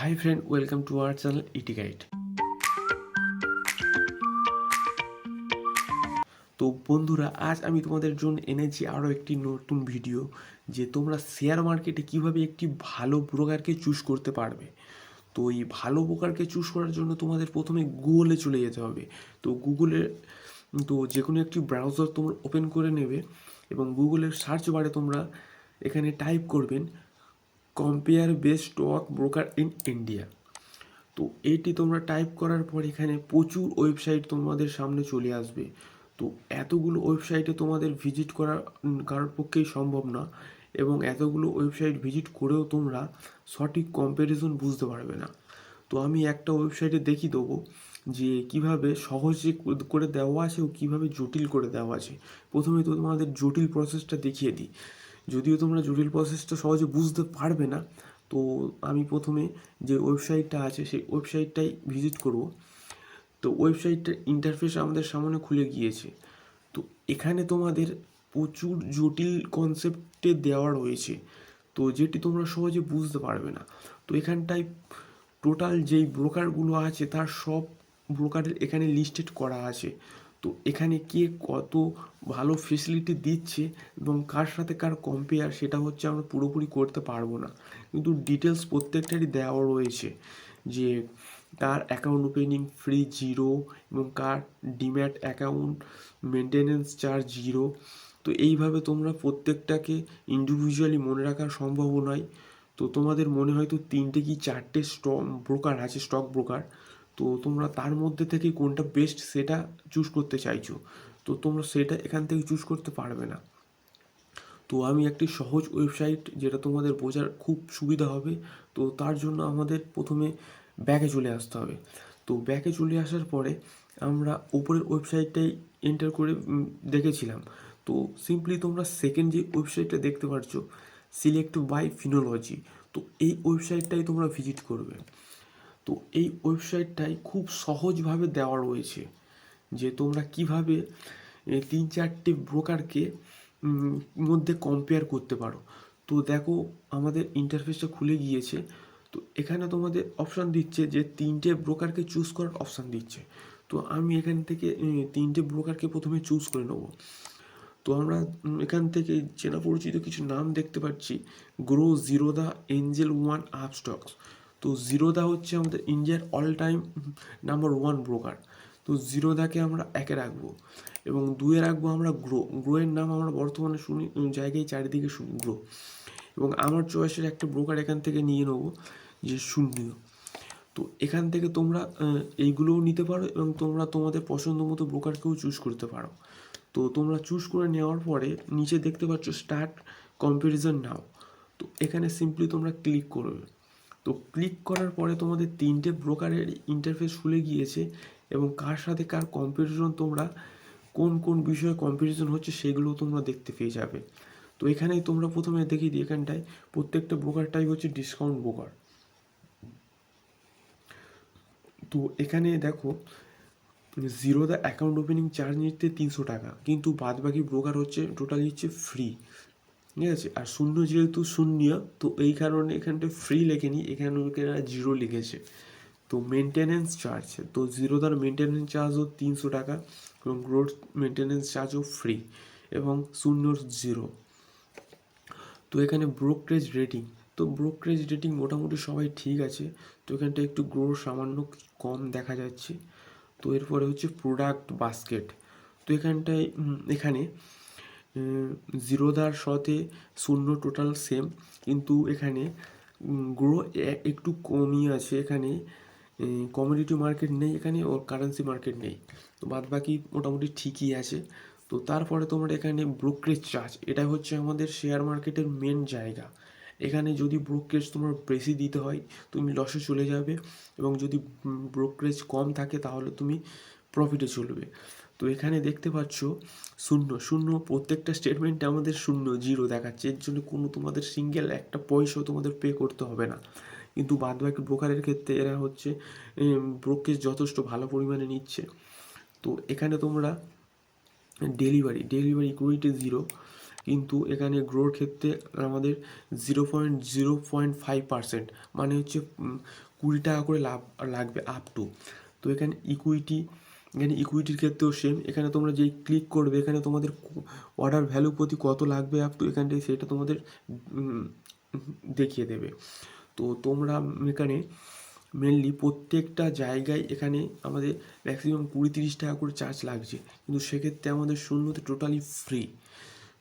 Hi friend welcome to our channel ET guide তো বন্ধুরা, আজ আমি তোমাদের জন্য এনেছি আরও একটি নতুন ভিডিও যে তোমরা শেয়ার মার্কেটে কীভাবে একটি ভালো ব্রোকারকে চুজ করতে পারবে। তো এই ভালো ব্রোকারকে চুজ করার জন্য তোমাদের প্রথমে গুগলে চলে যেতে হবে। তো গুগলে তো যে কোনো একটি ব্রাউজার তোমরা ওপেন করে নেবে এবং গুগলের সার্চ বারে তোমরা এখানে টাইপ করবেন compare best stock broker in India তো এটি তোমরা টাইপ করার পর এখানে প্রচুর ওয়েবসাইট তোমাদের সামনে চলে আসবে। তো এতগুলো ওয়েবসাইটে তোমাদের ভিজিট করা উম, কারোর পক্ষেই সম্ভব না এবং এতগুলো ওয়েবসাইট ভিজিট করেও তোমরা সঠিক কম্প্যারিজন বুঝতে পারবে না। তো আমি একটা ওয়েবসাইটে দেখিয়ে দেবো যে কীভাবে সহজে করে দেওয়া আছে ও কীভাবে জটিল করে দেওয়া আছে। প্রথমে তো তোমাদের জটিল প্রসেসটা দেখিয়ে দিই। যদিও তোমরা জটিল প্রসেসটা সহজে বুঝতে পারবে না, তো আমি প্রথমে যে ওয়েবসাইটটা আছে সেই ওয়েবসাইটটাই ভিজিট করব। তো ওয়েবসাইটটার ইন্টারফেস আমাদের সামনে খুলে গিয়েছে। তো এখানে তোমাদের প্রচুর জটিল কনসেপ্টে দেওয়া রয়েছে, তো যেটি তোমরা সহজে বুঝতে পারবে না। তো এখানটায় টোটাল যেই ব্রোকারগুলো আছে তার সব ব্রোকারের এখানে লিস্টেড করা আছে। তো এখানে কে কত ভালো ফেসিলিটি দিচ্ছে এবং কার সাথে কার কম্পেয়ার সেটা হচ্ছে আমরা পুরোপুরি করতে পারব না। কিন্তু ডিটেলস প্রত্যেকটারই দেওয়া রয়েছে যে তার অ্যাকাউন্ট ওপেনিং ফ্রি জিরো এবং কার demat account maintenance charge zero তো এইভাবে তোমরা প্রত্যেকটাকে ইন্ডিভিজুয়ালি মনে রাখা সম্ভব নয়। তো তোমাদের মনে হয়তো তিনটে কি চারটে স্টক ব্রোকার আছে স্টক ব্রোকার তো তোমরা তার মধ্যে থেকে কোনটা বেস্ট সেটা চুজ করতে চাইছো। তো তোমরা সেটা এখান থেকে চুজ করতে পারবে না। তো আমি একটি সহজ ওয়েবসাইট যেটা তোমাদের বোঝার খুব সুবিধা হবে। তো তার জন্য আমাদের প্রথমে ব্যাকে চলে আসতে হবে। তো ব্যাকে চলে আসার পরে আমরা উপরের ওয়েবসাইটটাই এন্টার করে দেখেছিলাম। তো সিম্পলি তোমরা সেকেন্ড যে ওয়েবসাইটটা দেখতে পাচ্ছ সিলেক্ট বাই ফিনোলজি তো এই ওয়েবসাইটটাই তোমরা ভিজিট করবে। তো এই ওয়েবসাইটটাই খুব সহজভাবে দেওয়া রয়েছে যে তোমরা কীভাবে তিন চারটে ব্রোকারকে মধ্যে কম্পেয়ার করতে পারো। তো দেখো, আমাদের ইন্টারফেসটা খুলে গিয়েছে। তো এখানে তোমাদের অপশান দিচ্ছে যে তিনটে ব্রোকারকে চুজ করার অপশান দিচ্ছে। তো আমি এখান থেকে তিনটে ব্রোকারকে প্রথমে চুজ করে নেব। তো আমরা এখান থেকে চেনা পরিচিত কিছু নাম দেখতে পাচ্ছি। Groww Zerodha Angel One Upstox তো জিরোদা হচ্ছে আমাদের ইন্ডিয়ার all time number one broker তো জিরোদাকে আমরা একে রাখব এবং দুয়ে রাখব আমরা গ্রো গ্রোয়ের নাম আমরা বর্তমানে শুনি জায়গায় চারিদিকে শুনি গ্রো এবং আমার চয়েসের একটা ব্রোকার এখান থেকে নিয়ে নেব, যে শূন্য। তো এখান থেকে তোমরা এইগুলোও নিতে পারো এবং তোমরা তোমাদের পছন্দ মতো ব্রোকারকেও চুজ করতে পারো। তো তোমরা চুজ করে নেওয়ার পরে নিচে দেখতে পাচ্ছ স্টার্ট কম্প্যারিজন নাও তো এখানে সিম্পলি তোমরা ক্লিক করবে। তো ক্লিক করার পরে তোমাদের তিনটে ব্রোকারের ইন্টারফেস খুলে গিয়েছে এবং কার সাথে কার কম্পিটিশন তোমরা, কোন কোন বিষয়ে কম্প্যারিজন হচ্ছে সেগুলো তোমরা দেখতে পেয়ে যাবে। তো এখানেই তোমরা প্রথমে দেখি দিই এখানটায়, প্রত্যেকটা ব্রোকারটাই হচ্ছে ডিসকাউন্ট ব্রোকার তো এখানে দেখো Zerodha account opening charge নিতে তিনশো টাকা, কিন্তু বাদ বাকি ব্রোকার হচ্ছে টোটালি হচ্ছে ফ্রি ঠিক আছে? আর শূন্য যেহেতু শূন্য, তো এই কারণে এখানটায় ফ্রি লেখেনি এখানে ওরা জিরো লিখেছে। তো মেনটেনেন্স চার্জ তো জিরো তার মেনটেনেন্স চার্জও তিনশো টাকা এবং গ্রোথ মেনটেনেন্স চার্জও ফ্রি এবং শূন্য জিরো তো এখানে ব্রোকরেজ রেটিং তো ব্রোকরেজ রেটিং মোটামুটি সবাই ঠিক আছে। তো এখানটা একটু গ্রো সামান্য কম দেখা যাচ্ছে। তো এরপরে হচ্ছে প্রোডাক্ট বাস্কেট তো এখানটায় এখানে জিরোদার সাথে শূন্য টোটাল সেম কিন্তু এখানে গ্রো একটু কমই আছে এখানে। কমোডিটি মার্কেট নেই, এখানে ওর কারেন্সি মার্কেট নেই। তো বাদ বাকি মোটামুটি ঠিকই আছে। তো তারপরে তোমার এখানে ব্রোকারেজ চার্জ এটা হচ্ছে আমাদের শেয়ার মার্কেটের মেন জায়গা। এখানে যদি ব্রোকারেজ তোমার বেশি দিতে হয়, তুমি লসে চলে যাবে এবং যদি ব্রোকারেজ কম থাকে, তাহলে তুমি প্রফিটে চলবে। তো এখানে দেখতে পাচ্ছ শূন্য শূন্য প্রত্যেকটা স্টেটমেন্টে আমাদের শূন্য জিরো দেখাচ্ছে। এর জন্য কোনো তোমাদের সিঙ্গেল একটা পয়সাও তোমাদের পে করতে হবে না। কিন্তু বাদবাকি ব্রোকারের ক্ষেত্রে এরা হচ্ছে ব্রোকেজ যথেষ্ট ভালো পরিমাণে নিচ্ছে। তো এখানে তোমরা ডেলিভারি ডেলিভারি ইকুইটি জিরো কিন্তু এখানে গ্রোর ক্ষেত্রে আমাদের zero point zero point five percent মানে হচ্ছে কুড়ি টাকা করে লাভ, লাগবে আপ টু তো এখানে ইকুইটি এখানে ইকুইটির ক্ষেত্রেও সেম এখানে তোমরা যেই ক্লিক করবে, এখানে তোমাদের অর্ডার ভ্যালু প্রতি কত লাগবে আপ টু এখান থেকে সেটা তোমাদের দেখিয়ে দেবে। তো তোমরা এখানে মেনলি প্রত্যেকটা জায়গায় এখানে আমাদের ম্যাক্সিমাম কুড়ি তিরিশ টাকা করে চার্জ লাগছে। কিন্তু সেক্ষেত্রে আমাদের শূন্যতে টোটালি ফ্রি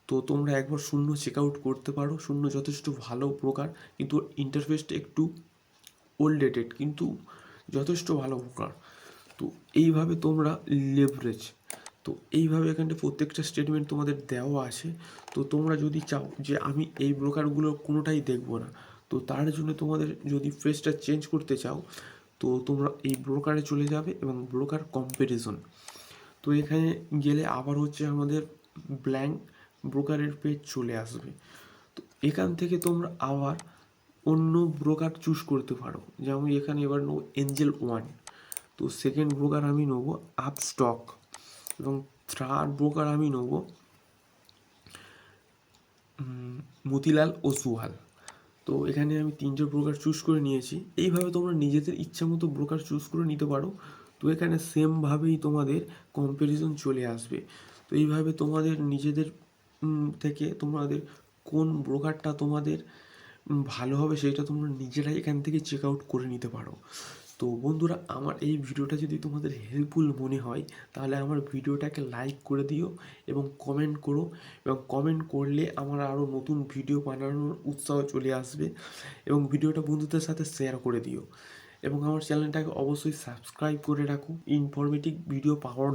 তো তোমরা একবার শূন্য চেক আউট করতে পারো। শূন্য যথেষ্ট ভালো প্রকার কিন্তু ইন্টারফেসটা একটু ওল্ড ডেটেড কিন্তু যথেষ্ট ভালো প্রকার তো এইভাবে তোমরা লেভারেজ তো এইভাবে এখানে প্রত্যেকটা স্টেটমেন্ট তোমাদের দেওয়া আছে। তো তোমরা যদি চাও যে আমি এই ব্রোকারগুলো কোনোটাই দেখব না, তো তার জন্য তোমাদের যদি ফেসটা চেঞ্জ করতে চাও, তো তোমরা এই ব্রোকারে চলে যাবে এবং ব্রোকার কম্প্যারিজন তো এখানে গেলে আবার হচ্ছে আমাদের ব্ল্যাঙ্ক ব্রোকারের পেজ চলে আসবে। তো এখান থেকে তোমরা আবার অন্য ব্রোকার চুজ করতে পারো। যেমন এখানে এবার নেব এঞ্জেল ওয়ান তো সেকেন্ড ব্রোকার আমি নেব আপস্টক এবং থার্ড ব্রোকার আমি নেব মতিলাল ওসুয়াল তো এখানে আমি তিনটে ব্রোকার চুজ করে নিয়েছি। এইভাবে তোমরা নিজেদের ইচ্ছা মতো ব্রোকার চুজ করে নিতে পারো। তো এখানে সেমভাবেই তোমাদের কম্প্যারিজন চলে আসবে। তো এইভাবে তোমাদের নিজেদের থেকে তোমাদের কোন ব্রোকারটা তোমাদের ভালো হবে সেটা তোমরা নিজেরাই এখান থেকে চেক আউট করে নিতে পারো। তো বন্ধুরা, আমার এই ভিডিওটা যদি তোমাদের হেল্পফুল মনে হয়, তাহলে আমার ভিডিওটাকে লাইক করে দিও এবং কমেন্ট করো। এবং কমেন্ট করলে আমার আরও নতুন ভিডিও বানানোর উৎসাহ চলে আসবে এবং ভিডিওটা বন্ধুদের সাথে শেয়ার করে দিও। এবং আমার চ্যানেলটাকে অবশ্যই সাবস্ক্রাইব করে রাখো। ইনফরমেটিভ ভিডিও পাওয়ার